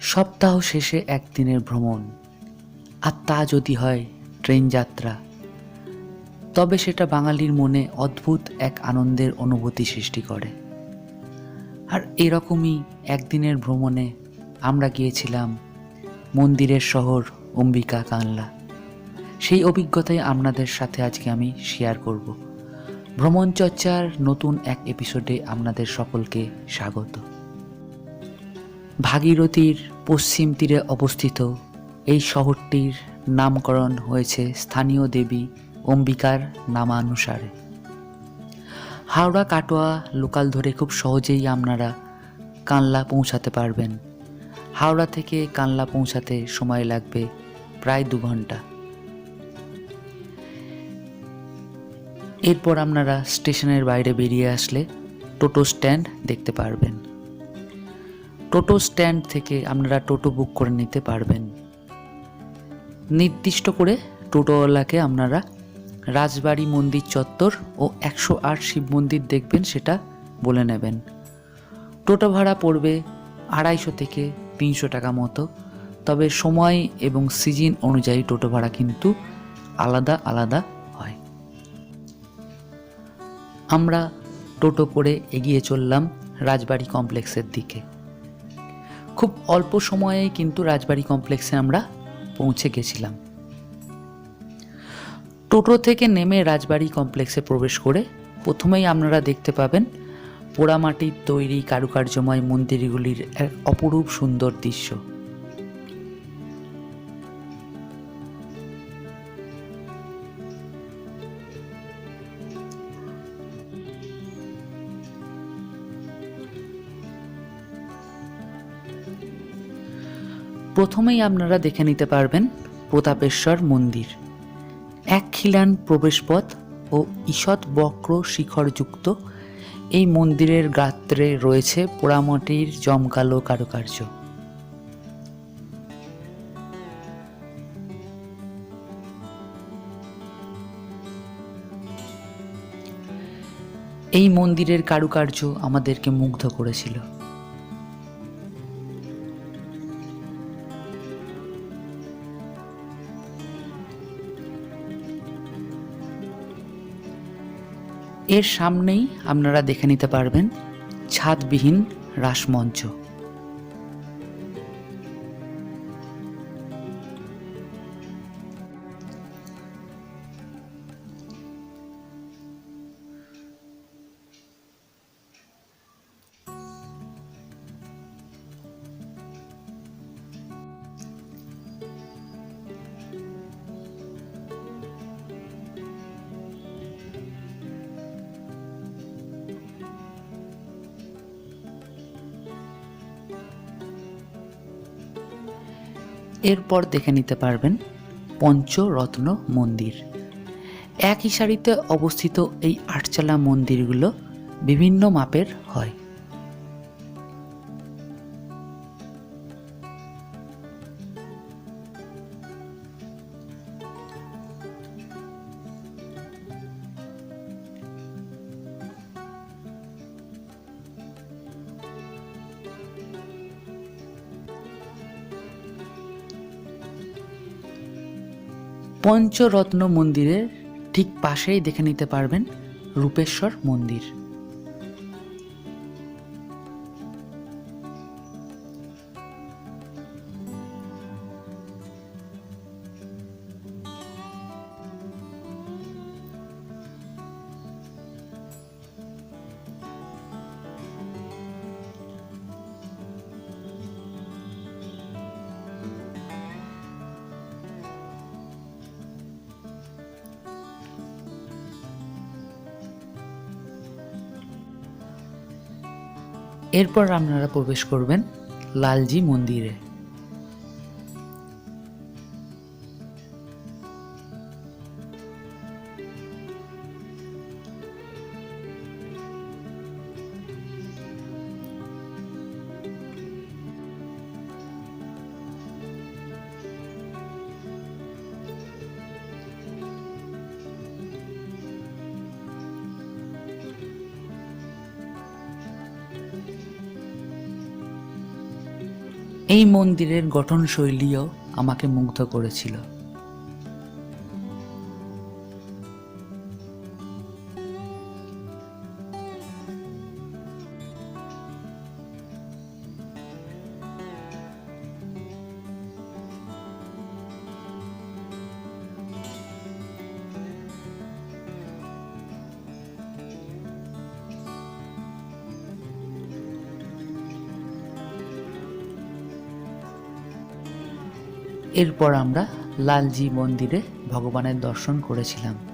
সপ্তাহ শেষে একদিনের ভ্রমণ। আর তা যদি হয় ট্রেন যাত্রা। তবে সেটা বাঙালির মনে অদ্ভুত এক আনন্দের অনুভূতি সৃষ্টি করে। আর এরকমই একদিনের ভ্রমণে আমরা গিয়েছিলাম মন্দিরের শহর অম্বিকা কানলা। সেই অভিজ্ঞতাই আপনাদের সাথে আজকে আমি শেয়ার করব। ভ্রমণ চর্চার নতুন এক এপিসোডে আপনাদের সকলকে স্বাগত। ভাগীরথীর পশ্চিম তীরে অবস্থিত। এই শহরটির নামকরণ হয়েছে স্থানীয় দেবী অম্বিকার নামানুসারে। হাওড়া কাটোয়া লোকাল ধরে খুব সহজেই আপনারা কানলা পৌঁছাতে পারবেন। হাওড়া থেকে কানলা পৌঁছাতে সময় লাগবে প্রায় দু ঘণ্টা। এরপর আপনারা স্টেশনের বাইরে বেরিয়ে আসলে টোটো স্ট্যান্ড দেখতে পারবেন। টোটো স্ট্যান্ড থেকে আপনারা টোটো বুক করে নিতে পারবেন। নির্দিষ্ট করে টোটোওয়ালাকে আপনারা রাজবাড়ি মন্দির চত্বর ও একশো আট শিব মন্দির দেখবেন, সেটা বলে নেবেন। টোটো ভাড়া পড়বে আড়াইশো থেকে তিনশো টাকা মতো, তবে সময় এবং সিজন অনুযায়ী টোটো ভাড়া কিন্তু আলাদা আলাদা হয়। আমরা টোটো করে এগিয়ে চললাম রাজবাড়ি কমপ্লেক্সের দিকে। খুব অল্প সময়ে কিন্তু রাজবাড়ি কমপ্লেক্সে আমরা পৌঁছে গেছিলাম। টোটো থেকে নেমে রাজবাড়ি কমপ্লেক্সে প্রবেশ করে প্রথমেই আপনারা দেখতে পাবেন পোড়ামাটির তৈরি কারুকার্যময় মন্দিরগুলির এক অপরূপ সুন্দর দৃশ্য। প্রথমেই আপনারা দেখে নিতে পারবেন প্রতাপেশ্বর মন্দির। এক খিলান প্রবেশপথ ও ঈষৎ বক্র শিখরযুক্ত এই মন্দিরের গাত্রে রয়েছে পোড়ামাটির জমকালো কারুকার্য। এই মন্দিরের কারুকার্য আমাদেরকে মুগ্ধ করেছিল। এর সামনেই আপনারা দেখে নিতে পারবেন ছাদবিহীন রাসমঞ্চ। এরপর দেখে নিতে পারবেন পঞ্চরত্ন মন্দির। একই সারিতে অবস্থিত এই আটচালা মন্দিরগুলো বিভিন্ন মাপের হয়। পঞ্চরত্ন মন্দিরের ঠিক পাশেই দেখে নিতে পারবেন রূপেশ্বর মন্দির। এরপর আপনারা প্রবেশ করবেন লালজি মন্দিরে। এই মন্দিরের গঠনশৈলীও আমাকে মুগ্ধ করেছিল। এরপর আমরা লালজি মন্দিরে ভগবানের দর্শন করেছিলাম।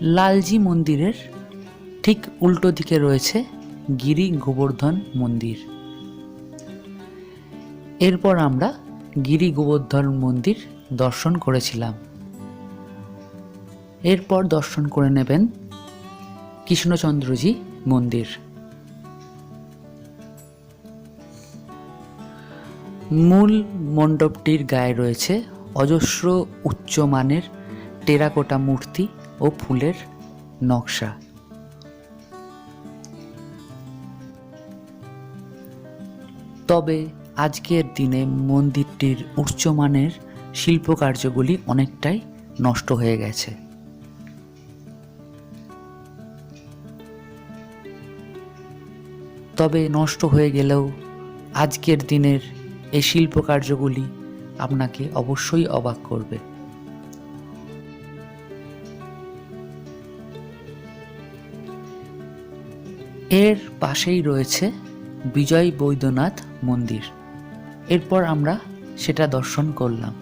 লালজি মন্দিরের ঠিক উল্টো দিকে রয়েছে গিরি গোবর্ধন মন্দির। এরপর আমরা গিরি গোবর্ধন মন্দির দর্শন করেছিলাম। এরপর দর্শন করে নেবেন কৃষ্ণচন্দ্রজি মন্দির। মূল মণ্ডপটির গায়ে রয়েছে অজস্র উচ্চমানের টেরাকোটা মূর্তি ও ফুলের নকশা। তবে আজকের দিনে মন্দিরটির উচ্চমানের শিল্পকার্যগুলি অনেকটাই নষ্ট হয়ে গেছে। তবে নষ্ট হয়ে গেলেও আজকের দিনের এই শিল্পকার্যগুলি আপনাকে অবশ্যই অবাক করবে। এর পাশেই রয়েছে বিজয় বৈদ্যনাথ মন্দির। এরপর আমরা সেটা দর্শন করলাম।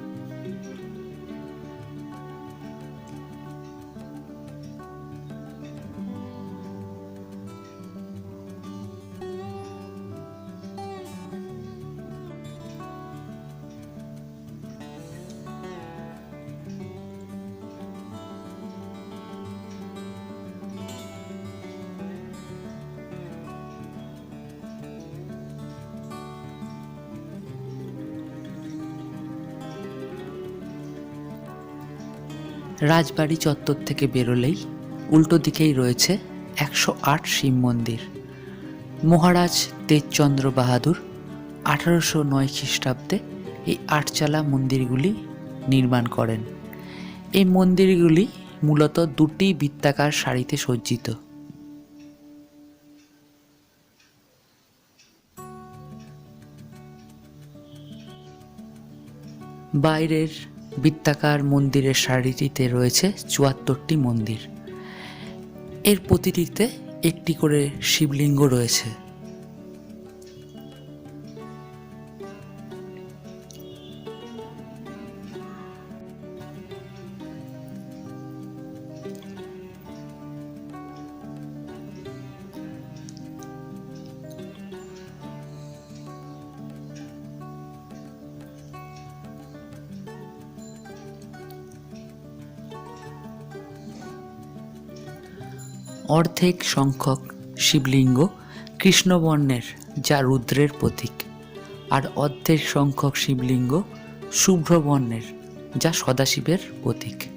রাজবাড়ি চত্বর থেকে বেরোলেই উল্টো দিকেই রয়েছে একশো আট শিব মন্দির। মহারাজ তেজচন্দ্র বাহাদুর আঠারোশো নয় খ্রিস্টাব্দে এই আটচালা মন্দিরগুলি নির্মাণ করেন। এই মন্দিরগুলি মূলত দুটি বৃত্তাকার সারিতে সজ্জিত। বাইরের বৃত্তাকার মন্দিরের সারিটিতে রয়েছে চুয়াত্তরটি মন্দির। এর প্রতিটিতে একটি করে শিবলিঙ্গ রয়েছে। অর্ধেক সংখ্যক শিবলিঙ্গ কৃষ্ণবর্ণের, যা রুদ্রের প্রতীক। আর অর্ধেক সংখ্যক শিবলিঙ্গ শুভ্রবর্ণের, যা সদাশিবের প্রতীক।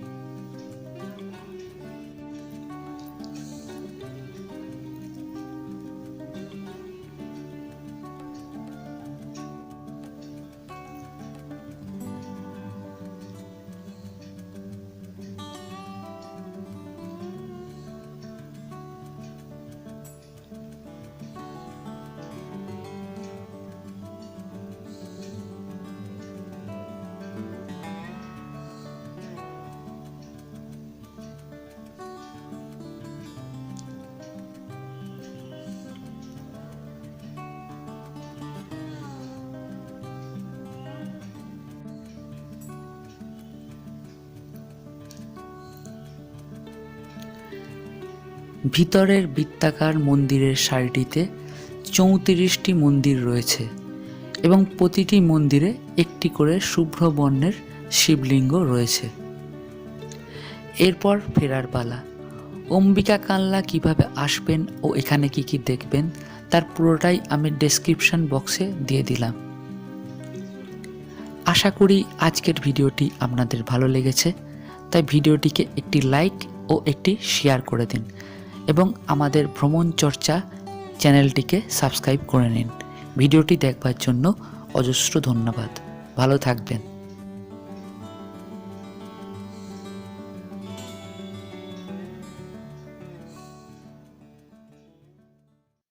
ভিতরের বৃত্তাকার মন্দিরের সারিটিতে চৌত্রিশটি মন্দির রয়েছে এবং প্রতিটি মন্দিরে একটি করে শুভ্র বর্ণের শিবলিঙ্গ রয়েছে। এরপর ফেরার পালা। অম্বিকা কাল্লা কীভাবে আসবেন ও এখানে কি কি দেখবেন তার পুরোটাই আমি ডেসক্রিপশন বক্সে দিয়ে দিলাম। আশা করি আজকের ভিডিওটি আপনাদের ভালো লেগেছে, তাই ভিডিওটিকে একটি লাইক ও একটি শেয়ার করে দিন। এবং আমাদের ভ্রমণ চর্চা চ্যানেলটিকে সাবস্ক্রাইব করে নিন। ভিডিওটি দেখবার জন্য অজস্র ধন্যবাদ। ভালো থাকবেন।